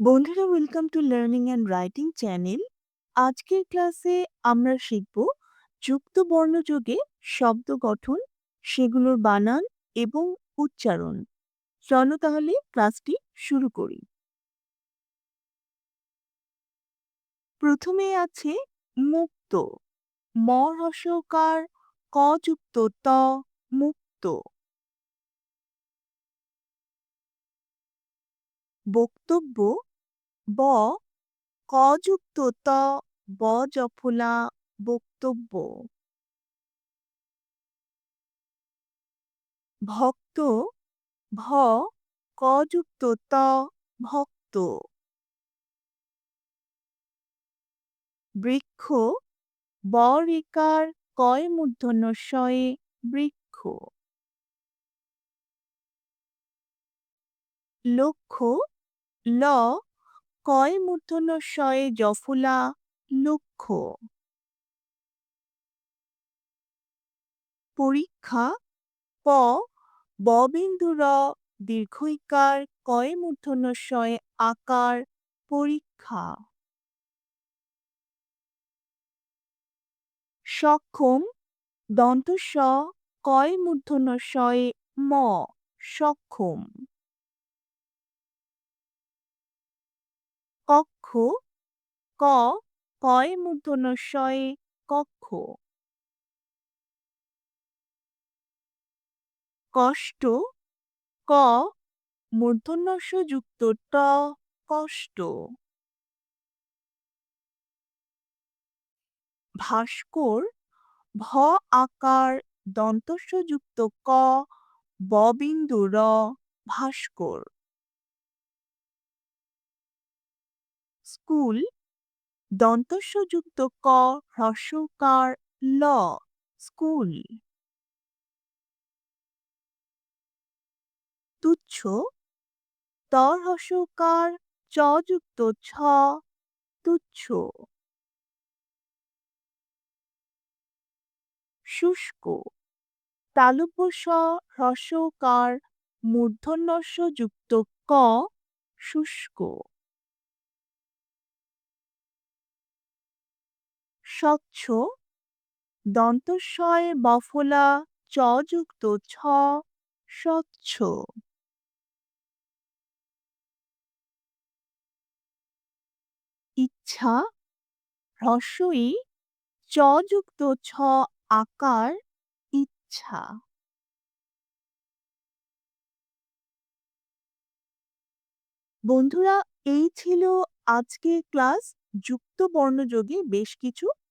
বন্ধুরা welcome to learning and writing channel আজকের ক্লাসে আমরা শিখব যুক্ত বর্ণযোগে শব্দ গঠন, সেগুলোর বানান এবং উচ্চারণ। চলো তাহলে ক্লাসটি শুরু করি। প্রথমে আছে মুক্ত। ম হ্রস্বকার ক যুক্ত ত, মুক্ত। বক্তব্য ব ক যুক্ত ত, ব জফলা বক্তব্য। ভক্ত, ভ ক যুক্ত ত, ভক্ত। বৃক্ষ, ব কয় মূর্ধন্য শয়ে বৃক্ষ। লক্ষ্য, ল কয় মূর্ধন্য শয়ে লক্ষ্য পরীক্ষা প ববিন্দু র দীর্ঘইকার কয় মূর্ধন্য শয়ে আকার পরীক্ষা? সক্ষম দন্ত কয় মূর্ধন্য শয়ে ম সক্ষম? কক্ষ, ক কয় মূর্ধন্য শয়ে কক্ষ। কষ্ট, ক মূর্ধন্যস্য যুক্ত ট, কষ্ট। ভাস্কর, ভ আকার দন্তস্য যুক্ত ক ববিন্দু র, ভাস্কর। স্কুল দন্তস্য যুক্ত ক, হ্রস্বকার ল, স্কুল। তুচ্ছ, ত হ্রস্বকার, চ যুক্ত ছ, তুচ্ছ। শুষ্ক, তালব্য স, হ্রস্বকার মূর্ধন্যস্য যুক্ত ক, শুষ্ক। স্বচ্ছ। দন্তস্বয় বফলা চ যুক্ত ছ স্বচ্ছ। ইচ্ছা হ্রস্বই চ যুক্ত ছ আকার ইচ্ছা। বন্ধুরা, এই ছিল আজকের ক্লাস। যুক্ত বর্ণযোগে বেশ কিছু